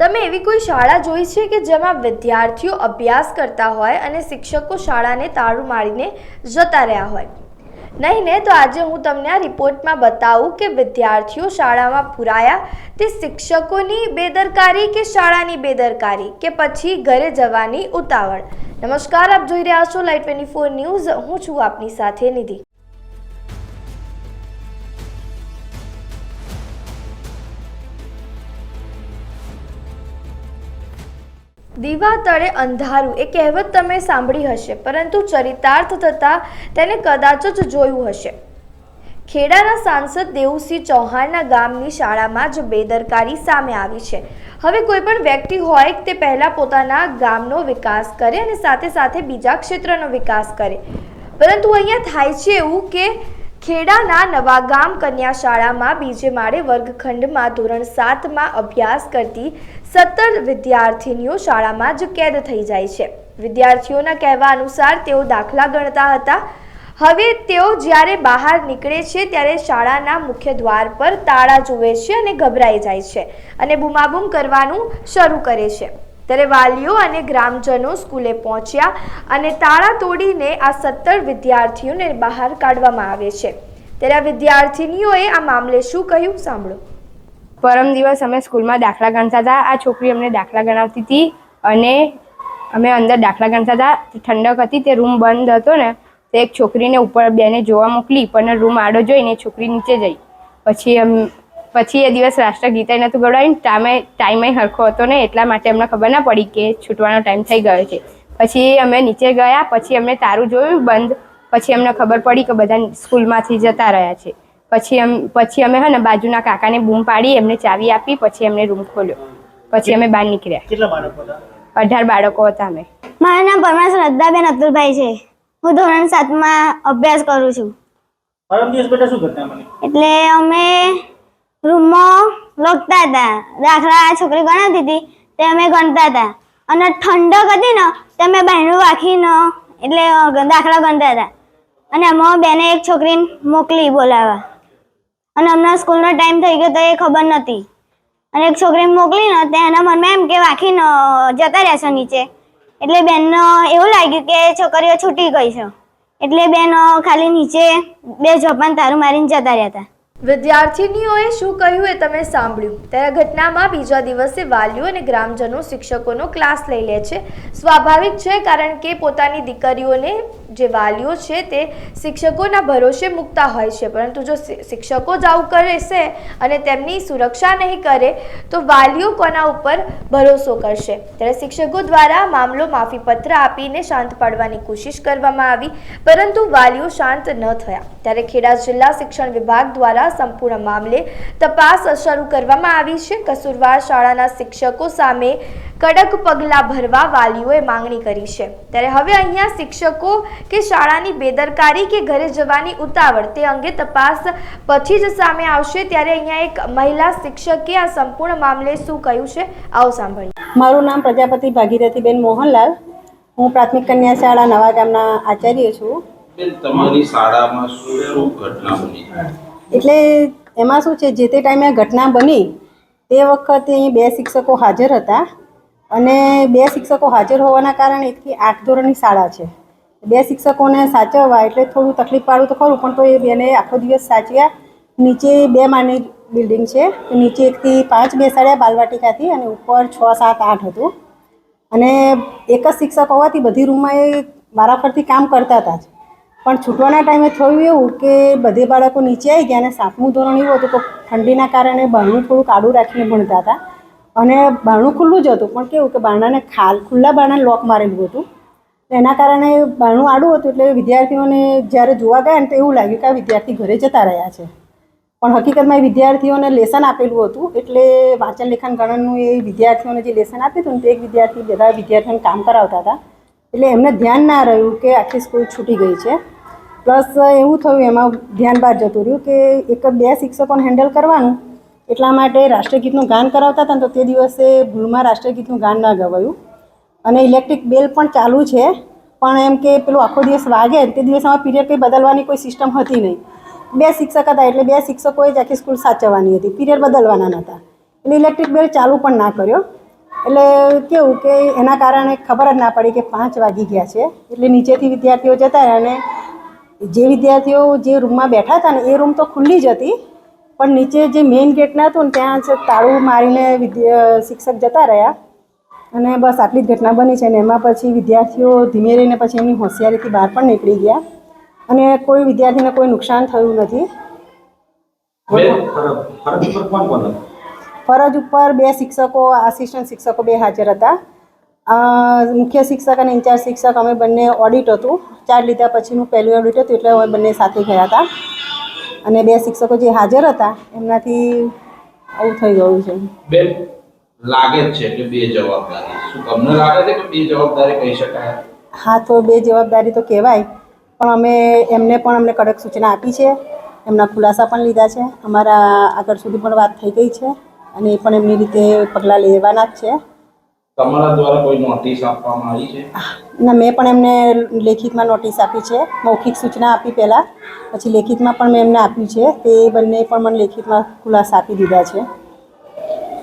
તમે એવી કોઈ શાળા જોઈ છે કે જેમાં વિદ્યાર્થીઓ અભ્યાસ કરતા હોય અને શિક્ષકો શાળાને તાળું મારીને જતા રહ્યા હોય? નહીં ને, તો આજે હું તમને આ રિપોર્ટમાં બતાવું કે વિદ્યાર્થીઓ શાળામાં પુરાયા તે શિક્ષકોની બેદરકારી કે શાળાની બેદરકારી કે પછી ઘરે જવાની ઉતાવળ? નમસ્કાર, આપ જોઈ રહ્યા છો લાઈટ ટ્વેન્ટી ફોર ન્યૂઝ હું છું આપની સાથે નિધિ. દીવા તળે અંધારું, એ કહેવત તમે સાંભળી હશે, પરંતુ ચરિતાર્થ થતાં તેને કદાચ જ જોયું હશે. ખેડાના સાંસદ દેવુસિંહ ચૌહાણના ગામની શાળામાં જ બેદરકારી સામે આવી છે. હવે કોઈ પણ વ્યક્તિ હોય તે પહેલાં પોતાના ગામનો વિકાસ કરે અને સાથે સાથે બીજા ક્ષેત્રનો વિકાસ કરે. પરંતુ અહીંયા થાય છે એવું કે ખેડાના નવાગામ કન્યા શાળામાં બીજે માળે વર્ગખંડમાં ધોરણ સાતમાં અભ્યાસ કરતી સત્તર વિદ્યાર્થીનીઓ શાળામાં જ કેદ થઈ જાય છે. વિદ્યાર્થીઓના કહેવા અનુસાર તેઓ દાખલા ગણતા હતા. હવે તેઓ જ્યારે બહાર નીકળે છે ત્યારે શાળાના મુખ્ય દ્વાર પર તાળા જુએ છે અને ગભરાઈ જાય છે અને બૂમાબૂમ કરવાનું શરૂ કરે છે. ત્યારે વાલીઓ અને ગ્રામજનો સ્કૂલે પહોંચ્યા અને તાળા તોડીને આ સત્તર વિદ્યાર્થીઓને બહાર કાઢવામાં આવે છે. ત્યારે આ વિદ્યાર્થીનીઓએ આ મામલે શું કહ્યું? સાંભળો. પરમ દિવસ અમે સ્કૂલમાં દાખલા ગણતા હતા. આ છોકરી અમને દાખલા ગણાવતી હતી અને અમે અંદર દાખલા ગણતા હતા. ઠંડક હતી, તે રૂમ બંધ હતો ને, તો એક છોકરીને ઉપર બેને જોવા મોકલી, પણ રૂમ આડો જોઈને છોકરી નીચે જઈ. પછી પછી એ દિવસ રાષ્ટ્રગીત નહોતું ગવડાવ્યું ટાઈમે ટાઈમે હરખો હતો ને એટલા માટે અમને ખબર ના પડી કે છૂટવાનો ટાઈમ થઈ ગયો છે. પછી અમે નીચે ગયા પછી અમને તારું જોયું બંધ. પછી અમને ખબર પડી કે બધા સ્કૂલમાંથી જતા રહ્યા છે. પછી એમ પછી અમે હે ને બાજુના કાકાને બૂમ પાડી એમને ચાવી આપી પછી એમને રૂમ ખોલ્યો. પછી અમે બહાર નીકળ્યા. કેટલા બાળકો હતા? અઢાર બાળકો હતા અમે. મારું નામ પરમા શ્રદ્ધાબેન અતુલભાઈ છે. હું ધોરણ સાતમાં અભ્યાસ કરું છું. એટલે અમે રૂમમાં લખતા હતા. દાખલા આ છોકરી ગણાવતી હતી, તે અમે ગણતા હતા. અને ઠંડક હતી ને, તે અમે બહેનું રાખીને, એટલે દાખલા ગણતા હતા. અને એમાં બેને એક છોકરીને મોકલી બોલાવવા. અને અમને સ્કૂલનો ટાઈમ થઈ ગયો તો એ ખબર નથી અને એક છોકરીને મોકલીને, તે એના મનમાં એમ કે વાંખીને જતા રહેશે નીચે. એટલે બેનનો એવું લાગ્યું કે છોકરીઓ છૂટી ગઈ છે. એટલે બેન ખાલી નીચે બે જોપાન તારું મારીને જતા રહેતા. વિદ્યાર્થીનીઓએ શું કહ્યું એ તમે સાંભળ્યું. ત્યારે ઘટનામાં બીજા દિવસે વાલીઓ અને ગ્રામજનો શિક્ષકોનો ક્લાસ લઈ લે છે. સ્વાભાવિક છે કારણ કે પોતાની દીકરીઓને જે વાલીઓ છે તે શિક્ષકોના ભરોસે મૂકતા હોય છે. પરંતુ જો શિક્ષકો જ આવું કરેશે અને તેમની સુરક્ષા નહીં કરે, તો વાલીઓ કોના ઉપર ભરોસો કરશે? ત્યારે શિક્ષકો દ્વારા મામલો માફીપત્ર આપીને શાંત પાડવાની કોશિશ કરવામાં આવી, પરંતુ વાલીઓ શાંત ન થયા. ત્યારે ખેડા જિલ્લા શિક્ષણ વિભાગ દ્વારા સંપૂર્ણ મામલે તપાસ શરૂ કરવામાં આવી છે. કસૂરવાર શાળાના શિક્ષકો સામે કડક પગલાં ભરવા વાલીઓએ માંગણી કરી છે. ત્યારે હવે અહીંયા શિક્ષકો કે શાળાની બેદરકારી કે ઘરે જવાની ઉતાવળ તે અંગે તપાસ પછી જ સામે આવશે. ત્યારે અહીંયા એક મહિલા શિક્ષકે આ સંપૂર્ણ મામલે શું કહ્યું છે આવો સાંભળીએ. મારું નામ પ્રજાપતિ ભાગીરથીબેન મોહનલાલ. હું પ્રાથમિક કન્યા શાળા નવા ગામના આચાર્ય છું. તમારી શાળામાં શું શું ઘટના બની? એટલે એમાં શું છે જે તે ટાઈમે ઘટના બની તે વખતે અહીં બે શિક્ષકો હાજર હતા. અને બે શિક્ષકો હાજર હોવાના કારણે એકથી આઠ ધોરણની શાળા છે. બે શિક્ષકોને સાચવવા એટલે થોડું તકલીફ પાડવું તો ખરું, પણ તો એ બેને આખો દિવસ સાચવ્યા. નીચે બે માળની બિલ્ડિંગ છે, નીચે એકથી પાંચ બેસાડ્યા બાલવાટિકાથી અને ઉપર છ, સાત, આઠ હતું. અને એક જ શિક્ષક હોવાથી બધી રૂમમાં એ વારાફરતી કામ કરતા હતા જ. પણ છૂટવાના ટાઈમે થયું એવું કે બધે બાળકો નીચે આવી ગયા અને સાતમું ધોરણ એવું હતું તો ઠંડીના કારણે બહારનું થોડું આડું રાખીને ભણતા હતા. અને બારણું ખુલ્લું જ હતું. પણ કેવું કે બારણાને ખાલ, ખુલ્લા બારણાને લોક મારેલું હતું. એના કારણે બારણું આડું હતું એટલે વિદ્યાર્થીઓને જ્યારે જોવા ગયા ને તો એવું લાગ્યું કે આ વિદ્યાર્થી ઘરે જતા રહ્યા છે. પણ હકીકતમાં એ વિદ્યાર્થીઓને લેસન આપેલું હતું. એટલે વાંચન લેખન ગણનનું એ વિદ્યાર્થીઓને જે લેસન આપ્યું હતું ને તે એક વિદ્યાર્થી બધા વિદ્યાર્થીઓને કામ કરાવતા હતા. એટલે એમને ધ્યાન ના રહ્યું કે આખી સ્કૂલ છૂટી ગઈ છે. પ્લસ એવું થયું, એમાં ધ્યાન બહાર જતું રહ્યું કે એક બે શિક્ષકોને હેન્ડલ કરવાનું એટલા માટે રાષ્ટ્રગીતનું ગાન કરાવતા હતા તો તે દિવસે ભૂલમાં રાષ્ટ્રગીતનું ગાન ના ગવાયું. અને ઇલેક્ટ્રિક બેલ પણ ચાલુ છે, પણ એમ કે પેલું આખો દિવસ વાગે તે દિવસમાં પીરિયડ કંઈ બદલવાની કોઈ સિસ્ટમ હતી નહીં. બે શિક્ષક હતા એટલે બે શિક્ષકોએ જ આખી સ્કૂલ સાચવવાની હતી, પીરિયડ બદલવાના નહોતા. એટલે ઇલેક્ટ્રિક બેલ ચાલુ પણ ના કર્યો. એટલે કેવું કે એના કારણે ખબર જ ના પડી કે પાંચ વાગી ગયા છે. એટલે નીચેથી વિદ્યાર્થીઓ જતા અને જે વિદ્યાર્થીઓ જે રૂમમાં બેઠા હતા ને એ રૂમ તો ખુલ્લી જ હતી પણ નીચે જે મેઇન ગેટના હતું ને ત્યાં છે તાળું મારીને વિદ્યા શિક્ષક જતા રહ્યા. અને બસ આટલી જ ઘટના બની છે ને એમાં પછી વિદ્યાર્થીઓ ધીમે રહીને પછી એમની હોશિયારીથી બહાર પણ નીકળી ગયા. અને કોઈ વિદ્યાર્થીને કોઈ નુકસાન થયું નથી. ફરજ ઉપર બે શિક્ષકો આસિસ્ટન્ટ શિક્ષકો બે હાજર હતા. મુખ્ય શિક્ષક અને ઇન્ચાર્જ શિક્ષક અમે બંને ઓડિટ હતું. ચાર લીધા પછીનું પહેલું ઓડિટ હતું એટલે અમે બંને સાથે ગયા હતા. અને બે શિક્ષકો જે હાજર હતા એમનાથી આવું થઈ ગયું છે. બેન લાગે છે કે બે જવાબદારી. શું તમને લાગે છે કે બે જવાબદારી કહી શકાય? હા તો બે જવાબદારી તો કહેવાય પણ અમે એમને પણ અમને કડક સૂચના આપી છે. એમના ખુલાસા પણ લીધા છે. અમારા આગળ સુધી પણ વાત થઈ ગઈ છે અને એ પણ એમની રીતે પગલાં લેવાના જ છે. તમારા દ્વારા કોઈ નોટિસ આપવામાં આવી છે? ના મેં પણ એમને લેખિતમાં નોટિસ આપી છે. મૌખિક સૂચના આપી પહેલાં. પછી લેખિતમાં પણ મેં એમને આપ્યું છે. તે બંને પણ મને લેખિતમાં ખુલાસા આપી દીધા છે.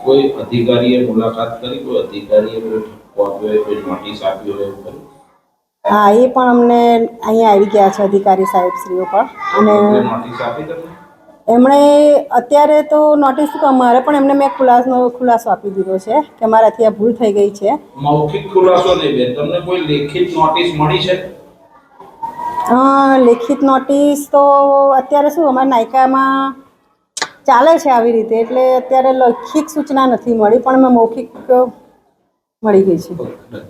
કોઈ અધિકારીએ મુલાકાત કરી? કોઈ અધિકારીએ કોઈ આપ્યો નોટિસ આપી હોય હા એ પણ અમને અહીંયા આવી ગયા છે અધિકારી સાહેબ શ્રીઓ પણ. અને નોટિસ આપી તમને? એમણે અત્યારે તો નોટિસ મારે પણ એમને મેં ખુલાસનો ખુલાસો આપી દીધો છે કે મારાથી આ ભૂલ થઈ ગઈ છે. મૌખિક ખુલાસો નહીં બેન તમને કોઈ લેખિત નોટિસ મળી છે? લેખિત નોટિસ તો અત્યારે શું અમારા નાયકામાં ચાલે છે આવી રીતે એટલે અત્યારે લેખિત સૂચના નથી મળી પણ મેં મૌખિક મળી ગઈ છે.